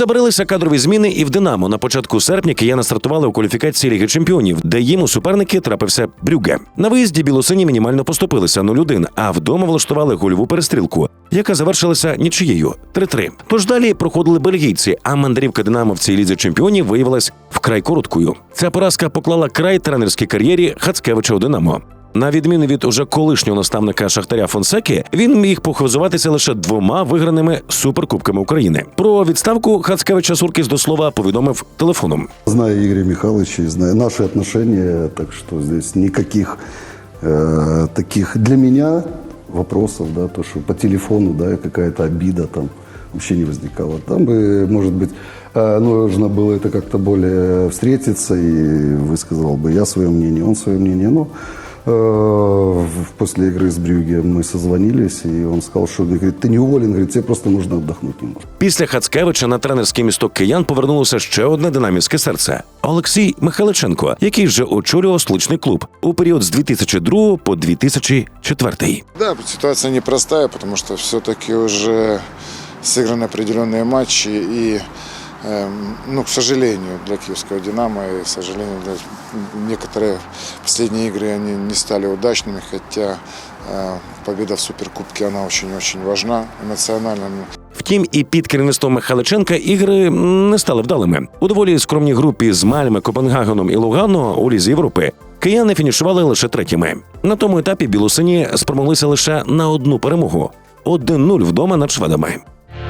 Забарилися кадрові зміни і в Динамо. На початку серпня кияни стартували у кваліфікації Ліги Чемпіонів, де їм у суперники трапився Брюге. На виїзді білосині мінімально поступилися 0-1, а вдома влаштували гольову перестрілку, яка завершилася нічиєю 3-3. Тож далі проходили бельгійці, а мандрівка Динамо в цій лізі чемпіонів виявилась вкрай короткою. Ця поразка поклала край тренерській кар'єрі Хацкевича у Динамо. На відміну від уже колишнього наставника Шахтаря Фонсеки, він міг похизуватися лише двома виграними суперкубками України. Про відставку Хацкевича Суркіс до слова повідомив телефоном. Знаю Игоря Михайловича и знаю наши отношения, так что здесь никаких э, таких для меня вопросов, да, то, что по телефону, да, какая-то обида там вообще не возникала. Там бы, может быть, э, нужно было это как-то более встретиться и высказал бы я свое мнение, он свое мнение, но э, в- после игры с Брюге мы созвонились, и он сказал, что говорит, ты не уволен, говорит, тебе просто нужно отдохнуть немножко. Після Хацкевича на тренерський місток киян повернулося ще одне динамівське серце Олексій Михайличенко, який вже очолював столичний клуб у період з 2002 по 2004. Да, ситуация непростая, потому что все-таки уже сыграны определенные матчи и, эм, ну, к сожалению, для киевского «Динамо» и, к сожалению, для некоторые последние игры они не стали удачными, хотя э, победа в Суперкубке, она очень-очень важна эмоционально. Втім, і під керівництвом Михайличенка ігри м, не стали вдалими. У доволі скромній групі з Мальми, Копенгагеном і Лугано у лізі Європи кияни фінішували лише третіми. На тому етапі білосині спромоглися лише на одну перемогу 1-0 вдома над шведами.